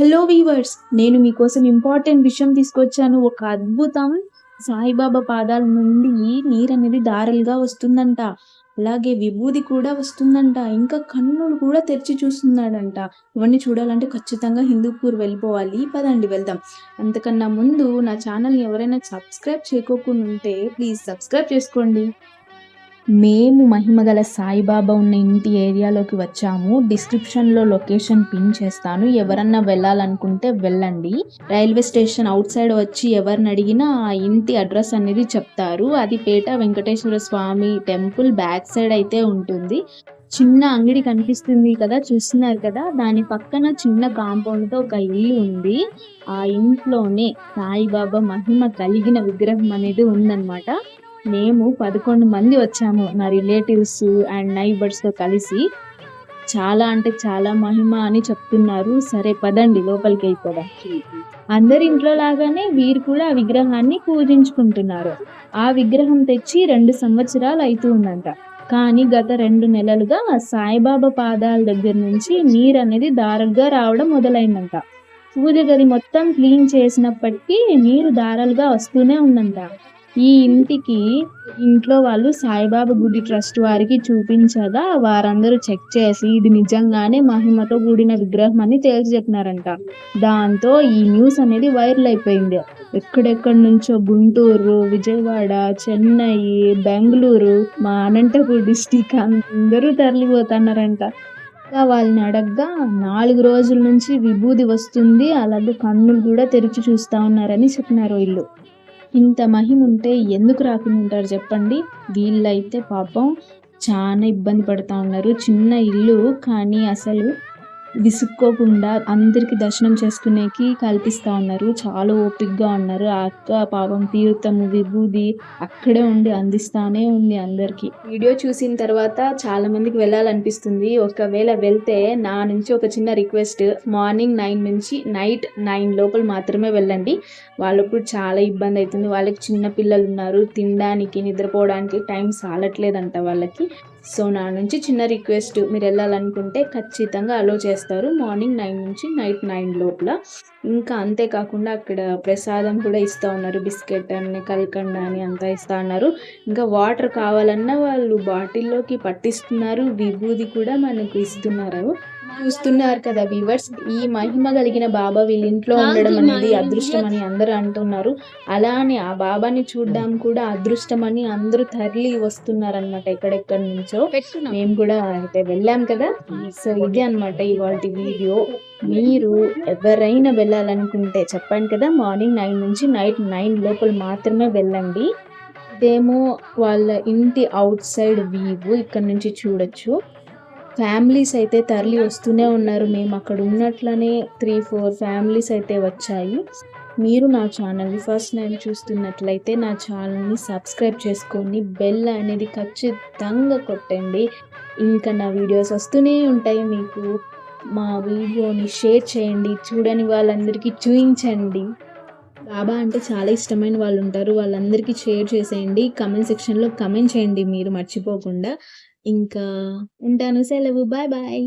Hello weavers నేను మీకోసం important విషయం తీసుకొచ్చాను. ఒక అద్భుతం సాయిబాబా పాదాల నుండి నీరు అనేది దారలుగా వస్తుందంట. అలాగే విభూది కూడా వస్తుందంట. ఇంకా కన్నులు కూడా తెరిచి చూస్తున్నాడంట. ఇవన్నీ చూడాలంటే ఖచ్చితంగా హిందూపూర్ వెళ్ళిపోవాలి. పదండి వెళ్దాం. అంతకన్నా ముందు నా ఛానల్ ఎవరైనా సబ్స్క్రైబ్ చేయకోకుండా ఉంటే ప్లీజ్ సబ్స్క్రైబ్ చేసుకోండి. మేము మహిమగల సాయిబాబా ఉన్న ఇంటి ఏరియాలోకి వచ్చాము. డిస్క్రిప్షన్లో లొకేషన్ పిన్ చేస్తాను. ఎవరన్నా వెళ్ళాలనుకుంటే వెళ్ళండి. రైల్వే స్టేషన్ అవుట్ సైడ్ వచ్చి ఎవరిని అడిగినా ఆ ఇంటి అడ్రస్ అనేది చెప్తారు. అది Peta Venkateswara Swamy temple back side అయితే ఉంటుంది. చిన్న అంగడి కనిపిస్తుంది కదా చూస్తున్నారు కదా. దాని పక్కన చిన్న కాంపౌండ్తో ఒక ఇల్లు ఉంది. ఆ ఇంట్లోనే సాయిబాబా మహిమ కలిగిన విగ్రహం అనేది ఉందన్నమాట. మేము పదకొండు మంది వచ్చాము. నా రిలేటివ్స్ అండ్ నైబర్స్తో కలిసి. చాలా అంటే చాలా మహిమ అని చెప్తున్నారు. సరే పదండి లోపలికి అయిపోదాం. అందరి ఇంట్లో లాగానే వీరు కూడా ఆ విగ్రహాన్ని పూజించుకుంటున్నారు. ఆ విగ్రహం తెచ్చి రెండు సంవత్సరాలు అవుతుందంట కానీ గత రెండు నెలలుగా సాయిబాబా పాదాల దగ్గర నుంచి నీరు అనేది దారలుగా రావడం మొదలైందంట. పూజ గది మొత్తం క్లీన్ చేసినప్పటికీ నీరు దారాలుగా వస్తూనే ఉందంట. ఈ ఇంటికి ఇంట్లో వాళ్ళు సాయిబాబా గుడి ట్రస్ట్ వారికి చూపించగా వారందరూ చెక్ చేసి ఇది నిజంగానే మహిమతో కూడిన విగ్రహం అని తేల్చి చెప్పినారంట దాంతో ఈ న్యూస్ అనేది వైరల్ అయిపోయింది. ఎక్కడెక్కడి నుంచో గుంటూరు విజయవాడ చెన్నై బెంగళూరు మా అనంతపూర్ డిస్టిక్ అందరూ తరలిపోతున్నారంట. వాళ్ళని అడగ్గా నాలుగు రోజుల నుంచి విభూది వస్తుంది అలాగే కన్నులు కూడా తెరిచి చూస్తా ఉన్నారని చెప్పినారు వీళ్ళు. ఇంత మహిముంటే ఎందుకు రాకుండా ఉంటారు చెప్పండి? వీళ్ళైతే పాపం చాలా ఇబ్బంది పడుతూ ఉన్నారు. చిన్న ఇల్లు కానీ అసలు విసుక్కోకుండా అందరికి దర్శనం చేసుకునేకి కల్పిస్తా ఉన్నారు. చాలా ఓపిక్గా ఉన్నారు. ఆ అక్క పాపం తీర్థము విభూది అక్కడే ఉండి అందిస్తానే ఉంది అందరికి. వీడియో చూసిన తర్వాత చాలా మందికి వెళ్ళాలనిపిస్తుంది. ఒకవేళ వెళ్తే నా నుంచి ఒక చిన్న రిక్వెస్ట్. మార్నింగ్ నైన్ నుంచి నైట్ నైన్ లోపల మాత్రమే వెళ్ళండి. వాళ్ళకు చాలా ఇబ్బంది అవుతుంది. వాళ్ళకి చిన్న పిల్లలు ఉన్నారు. తినడానికి నిద్రపోవడానికి టైం సాలట్లేదంట వాళ్ళకి. సో నా నుంచి చిన్న రిక్వెస్ట్ మీరు వెళ్ళాలనుకుంటే ఖచ్చితంగా అలో చేస్తారు. మార్నింగ్ నైన్ నుంచి నైట్ నైన్ లోపల. ఇంకా అంతేకాకుండా అక్కడ ప్రసాదం కూడా ఇస్తూ ఉన్నారు. బిస్కెట్ అని కల్కండ అని అంతా ఇస్తూ ఉన్నారు. ఇంకా వాటర్ కావాలన్నా వాళ్ళు బాటిల్లోకి పట్టిస్తున్నారు. విభూది కూడా మనకు ఇస్తున్నారు. చూస్తున్నారు కదా వీవర్స్ ఈ మహిమ కలిగిన బాబా వీళ్ళ ఇంట్లో ఉండడం అనేది అదృష్టం అని అందరూ అంటున్నారు. అలానే ఆ బాబాని చూడడం కూడా అదృష్టం అని అందరూ తరలి వస్తున్నారు అనమాట ఎక్కడెక్కడి నుంచో. మేము కూడా అయితే వెళ్ళాం కదా. సో ఇదే అనమాట ఇవాళ వీడియో. మీరు ఎవరైనా వెళ్ళాలనుకుంటే చెప్పండి కదా మార్నింగ్ నైన్ నుంచి నైట్ నైన్ లోపల మాత్రమే వెళ్ళండి. ఇదేమో వాళ్ళ ఇంటి అవుట్ సైడ్ వ్యూ ఇక్కడ నుంచి చూడొచ్చు. ఫ్యామిలీస్ అయితే తరలి వస్తూనే ఉన్నారు. మేము అక్కడ ఉన్నట్లనే త్రీ ఫోర్ ఫ్యామిలీస్ అయితే వచ్చాయి. మీరు నా ఛానల్ని ఫస్ట్ నేను చూస్తున్నట్లయితే నా ఛానల్ని సబ్స్క్రైబ్ చేసుకొని బెల్ అనేది ఖచ్చితంగా కొట్టండి. ఇంకా నా వీడియోస్ వస్తూనే ఉంటాయి. మీకు మా వీడియోని షేర్ చేయండి. చూడని వాళ్ళందరికీ చూపించండి. బాబా అంటే చాలా ఇష్టమైన వాళ్ళు ఉంటారు వాళ్ళందరికీ షేర్ చేసేయండి. కమెంట్ సెక్షన్లో కమెంట్ చేయండి మీరు మర్చిపోకుండా. ఇంకా ఉంటాను. సెలవు. Bye bye.